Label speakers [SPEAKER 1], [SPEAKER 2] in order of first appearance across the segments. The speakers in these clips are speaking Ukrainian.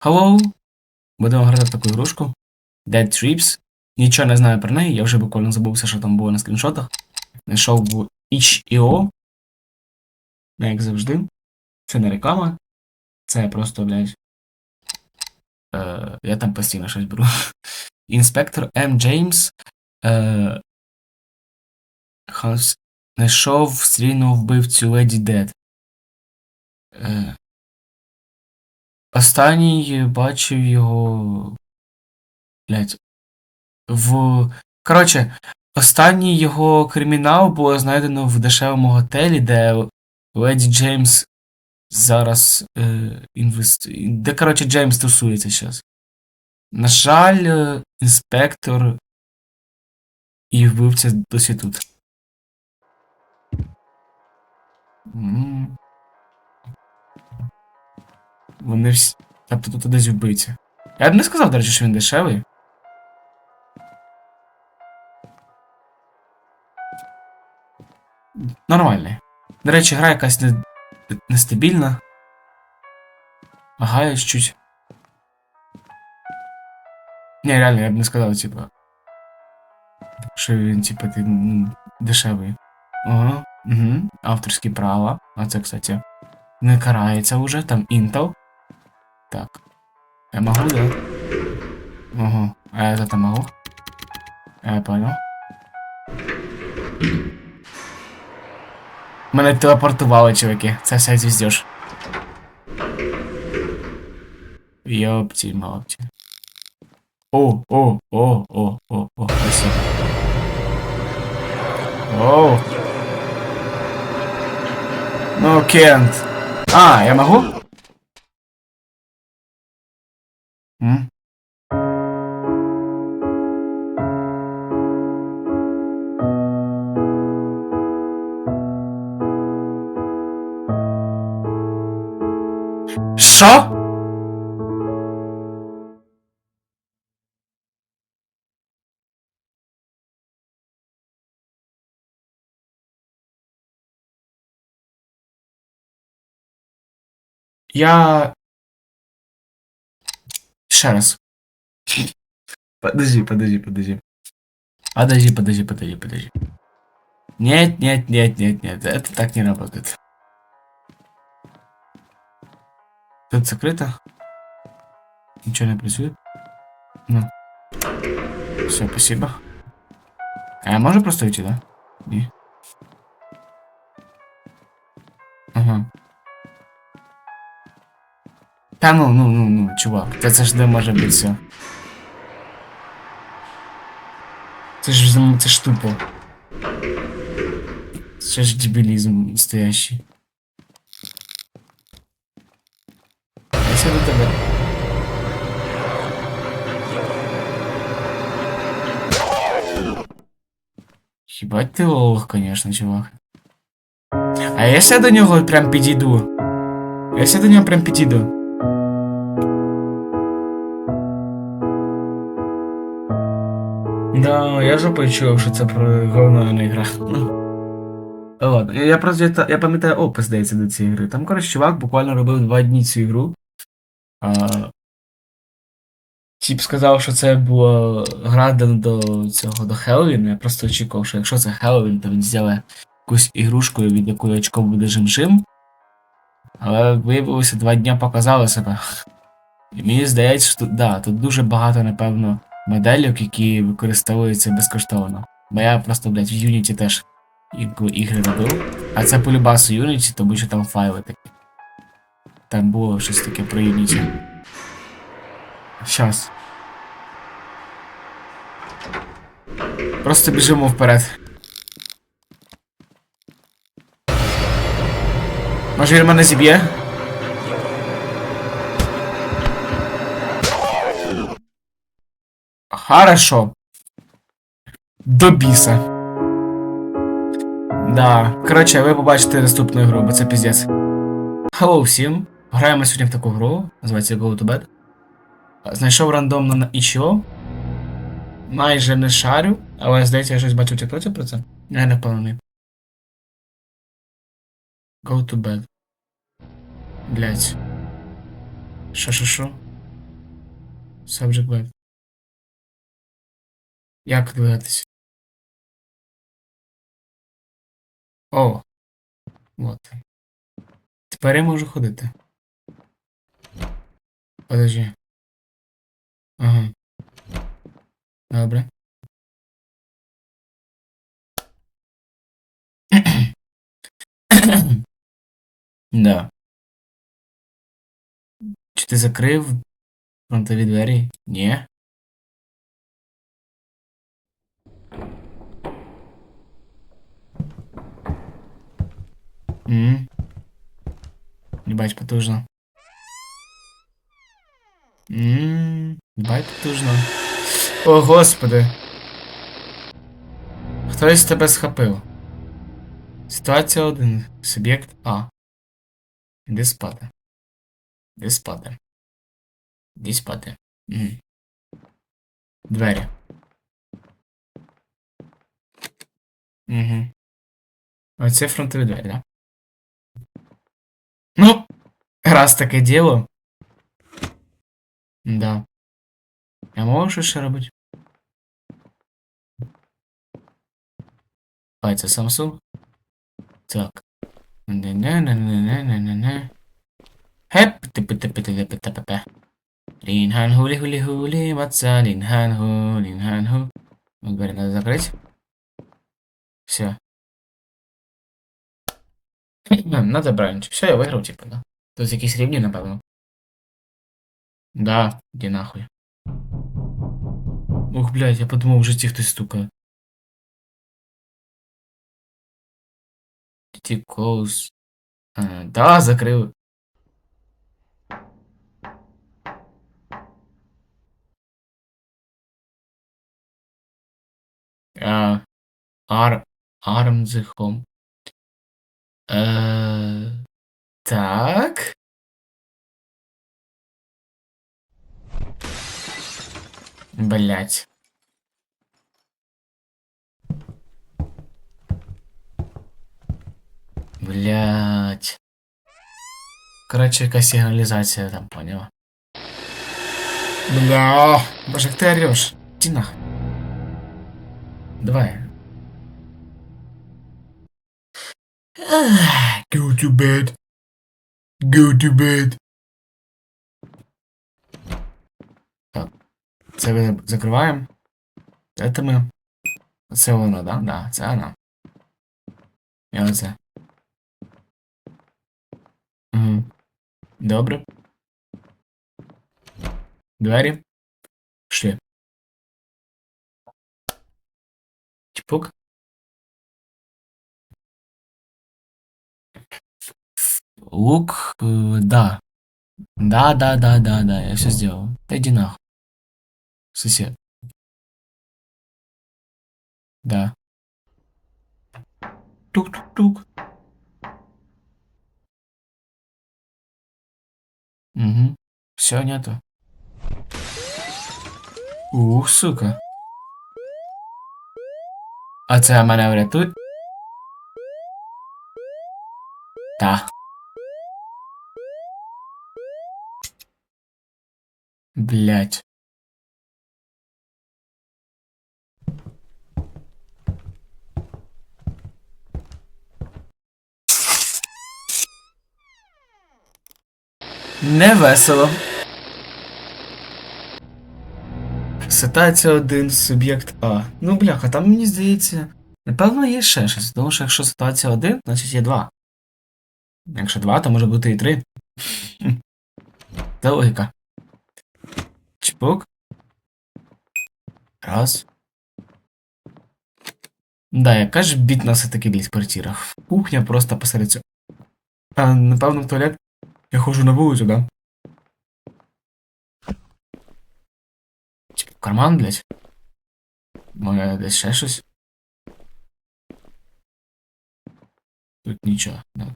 [SPEAKER 1] Hello! Будемо грати в таку ігрушку. Dead Trips. Нічого не знаю про неї, я вже буквально забувся, що там було на скріншотах. Знайшов в itch.io. Ну, Як завжди. Це не реклама. Це просто, блядь. Е, я там постійно щось беру. Інспектор М. Джеймс. Е, Хас- знайшов стрійного вбивцю Леді Дед. Е, Останній бачив його. Блять. В. Коротше, останній його кримінал було знайдено в дешевому готелі, де Леді Джеймс зараз е, інвест... Де, коротше, Джеймс тусується зараз. На жаль, е, інспектор і вбивця досі тут. М. Вони всі. Тобто тут десь вбивця. Я б не сказав, до речі, що він дешевий. Нормальний. До речі, гра якась не... нестабільна. Лагає чуть. Ні, реально, я б не сказав, типа. Що він, типа, ти, ну, дешевий. Ага, угу. Авторські права. А це, кстати, не карається уже, там Intel. Так. Я могу, да? Ага. А я это могу? Я понял. Мене телепортували, чуваки. Це все звіздєш. Йопті мопті. О, о, о, о, о, о, спасибо. Оу. Ну, Кент. А, я могу? Hmm? Co? Ще раз. Подожди, подожди, подожди. Подожди, подожди, подожди, подожди. Нет, нет, нет, нет, нет, это так не работает. Тут закрыто. Ничего не працює. Ну. Все, спасибо. А я можу просто уйти, да? Ні. Ага. Та ну, ну, ну, ну, чувак, та це ж де може бути все. Це ж зам- це ж тупо. Це ж дебілізм настоящий. Я сяду тебе. Хібать ти лох, конечно, чувак. А якщо я до нього прям підійду? Якщо я до нього прям підійду? Да, я вже почув, що це про говно гра. Ладно, я, просто я, я пам'ятаю опис, здається, до цієї гри. Там, коротше, чувак буквально робив два дні цю ігру. А, Тіп сказав, що це була гра до, цього до Хеллоуіну. Я просто очікував, що якщо це Хеллоуін, то він зробить якусь ігрушку, від якої очко буде жим-жим. Але виявилося, два дня показали себе. І мені здається, що тут, да, тут дуже багато, напевно, моделек, які використовуються безкоштовно. Бо я просто, блядь, в Unity теж ігри- робив. А це по любасу Unity, тому що там файли такі. Там було щось таке про Unity. Щас. Просто біжимо вперед. Може він мене зіб'є? Хорошо. До біса. Да. Коротше, ви побачите наступну гру, бо це піздець. Hello всім. Граємо сьогодні в таку гру, називається Go to Bed. Знайшов рандомно на itch.io. Майже не шарю, але здається, я щось бачив в тіктоці про це. Я не впевнений. Go to bed. Блять. Що? Subject verb. Як двигатись? О. Вот. Тепер я можу ходити. Подожди. Ага. Добре. да. Чи ти закрив фронтові двері? Ні. М. Єбать потужно. М. Єбать потужно. О, господи. Хтось тебе схопив. Ситуація 1. Суб'єкт А. Іди спати. Іди спати. Іди спати. Угу. Двері. Угу. Оце фронтові двері, да? Ну, раз таке діло. Да. Я можу щось ще робити? А, це Samsung? Так. Не-не-не-не-не-не-не. Хеп, типи типи типи типи типи Лінхан хулі хулі хулі, маца, лінхан ху, лінхан ху. Ну, Двері надо закрыть. Все. Надо бранч. Все, я виграв, типу, да. Тут якісь рівні, напевно. Да, іди нахуй. Ух, блядь, я подумав, в житті хтось стукає. Ті коус. А, да, закрив. А, ар, арм the home. Е, так. Блять. Блять. Короче, якась там, поняла. Бля. Боже, ти орешь? Нахуй. Давай. Go to bed. Go to bed. Так. Це ми закриваємо. Це ми. Це воно, да? Да, це вона. І оце. Угу. Добре. Двері. Пішли. Чпук. Лук, э, да. Да, да, да, да, да, я все сделал. Да иди нахуй. Сосед. Да. Тук-тук-тук. Угу. Все, нету. Ух, сука. А це мене врятує? Та. Блять. Не весело. Ситуація 1, суб'єкт А. Ну, бляха, там мені здається. Напевно, є ще щось, тому що якщо ситуація 1, значить є 2. Якщо 2, то може бути і 3. Це логіка. Чпок. Раз. Да, яка ж бідна все-таки для квартира. Кухня просто посеред цього. А, напевно, в туалет. Я ходжу на вулицю, да? Типа, карман, блядь. Може, десь ще щось. Тут нічого, да.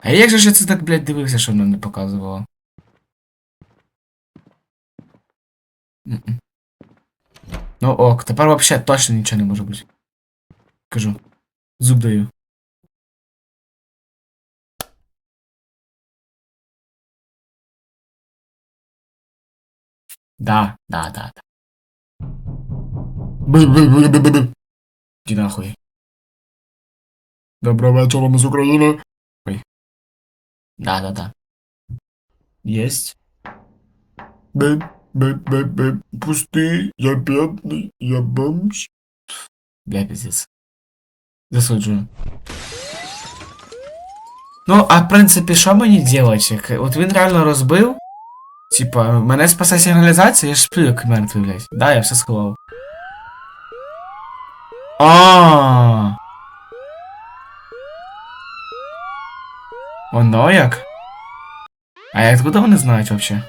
[SPEAKER 1] А як же ж я це так, блядь, дивився, що воно не показувало? Ну ок, тепер вообще точно нічого не може бути. Кажу. Зуб даю. Да, да, да, да. Бу-бу-бу-бу-бу-бу. Нахуй.
[SPEAKER 2] Доброго вечора, ми з України.
[SPEAKER 1] Да, да, да. Есть.
[SPEAKER 2] Бе, бе, бе, бе, пустий, я бідний, я бомж.
[SPEAKER 1] Бля, пиздец. Засуджую. Ну, а в принципі, що мені делать? Як- От він реально розбив. Типа, мене спасає сигналізація, я ж сплю як мертвий, блядь. Да, я все сховав. А. Воно як? А як откуда вони знають вообще?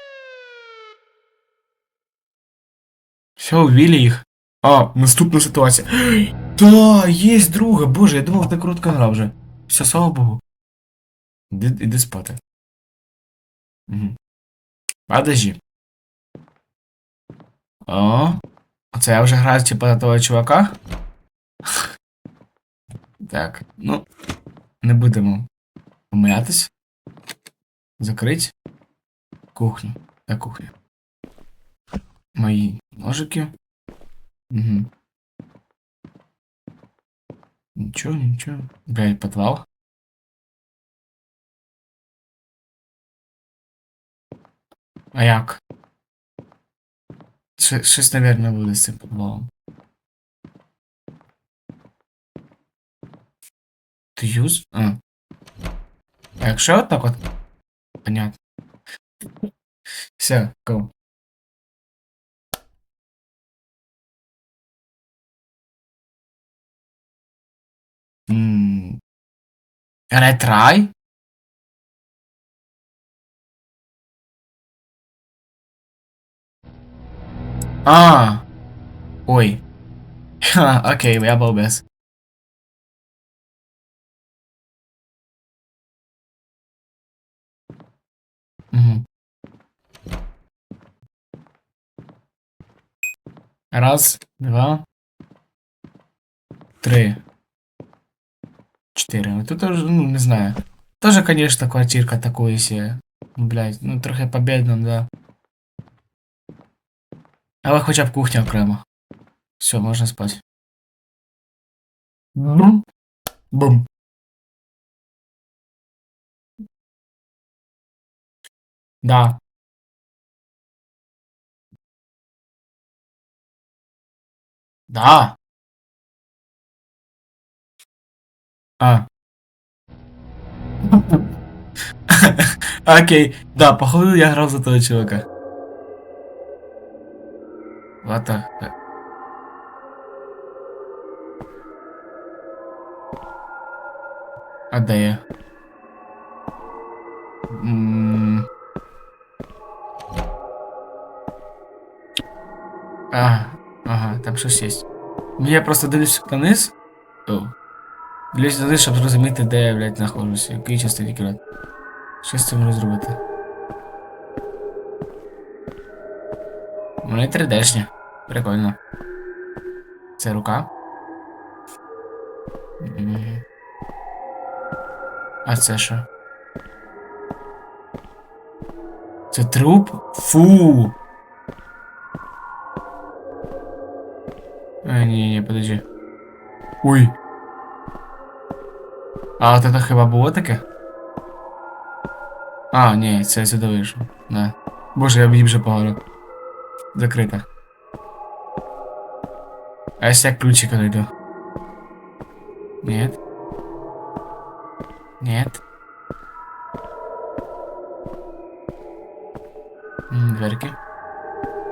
[SPEAKER 1] Все, увили їх. А, наступна ситуація. Да, є друга. Боже, я думав, ти коротко грав вже. Все, слава Богу. Іди, іди спати. Угу. Подожди. О. Оце я вже граю, типа, на того чувака. Так, ну. Не будемо помилятись. Закрить. Кухню. Та кухня. Мої ножики. Угу. Нічого, нічого. Блядь, підвал. А як? Щ- Щось, наверное, буде з цим підвалом. Ти юз? А. А якщо от так от? Понятно. Все, go. Ретрай? А. Ой. Ха, окей, я балбес. Угу. Раз, два, три, Четыре. Вот это уже, ну, не знаю. Тоже, конечно, квартирка такой себе. Ну, Блядь, ну трохи победно, да. Але хоча б кухня окремо. Все, можна спати. Бум. Бум. Да. Да. А. Окей. Да, походу я грав за того чувака. Heck? А де я? А, ага, там щось є. Ну я просто дивлюсь на низ. О. Дивлюсь щоб зрозуміти, де я, блядь, знаходжуся. Який частині кімнат. Що з цим розробити? Вони 3D-шні. Прикольно. Це рука. А це що? Це труп? Фу. А, ні, ні, подожди. Ой. А от це хіба було таке? А, ні, це я сюди вийшов. Да. Боже, я б вже погано. Закрита. А если я к ключика найду? Нет. Нет. М, Дверки.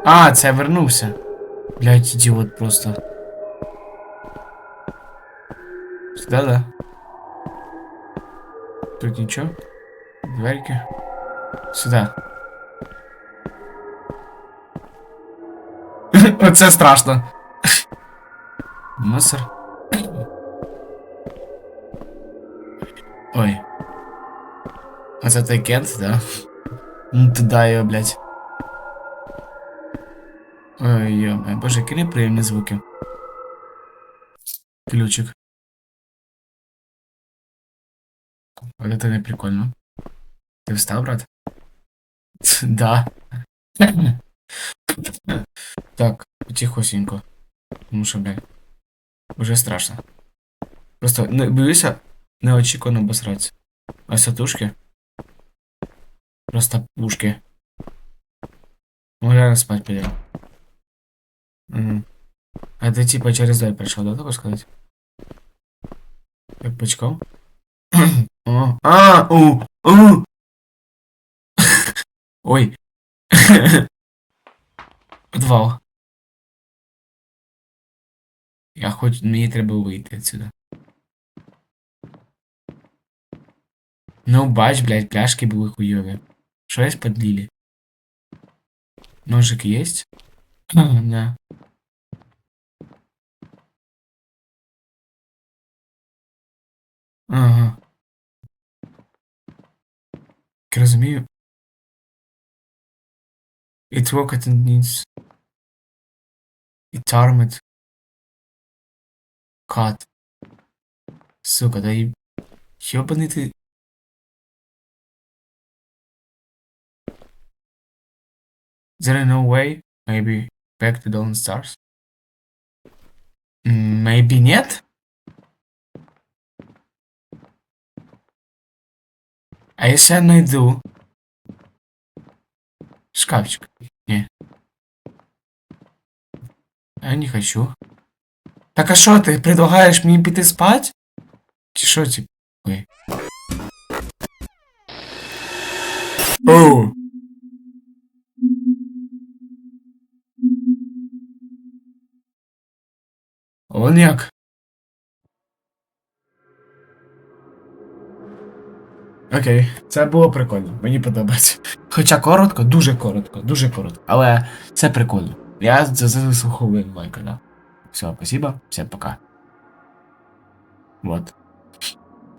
[SPEAKER 1] А, це я вернувся. Блять, ідіот просто. Сюда, да. Тут нічого. Дверки. Сюда. Оце страшно. Мусор. Ой. Оце той кент, да? Ну туда його, блядь. Ой, йома, боже, які неприємні звуки. Ключик. Вот это не прикольно. Ты встал, брат? Да. Так, тихосенько. Тому що, блядь, вже страшно. Просто не боюся неочікувано обосратися. Ось отушки. Просто пушки. Ну, реально спать піде. Угу. А ти типа через дверь прийшов, да, так сказати? Як бочком? О, а, у, у. Ой. Підвал. Я хоч мені треба вийти отсюда. Ну, бач, блядь, пляшки були хуйові. Що есть подлили? Ножик есть? Да. Ага. Так розумію. It rocket and needs. It armored. Cut. Сука, да і... Ёбаний ти... There no way, maybe back to Dawn Stars? М, Maybe нет? А если я найду? Шкафчик. Не. Я не хочу. Так а что, ты предлагаешь мне піти спать? Чи що, тип? Ой. Он як? Окей, це було прикольно, мені подобається. Хоча коротко, дуже коротко, дуже коротко. Але це прикольно. Я заслуховую мой канал. Все, спасибо, всем пока. Вот.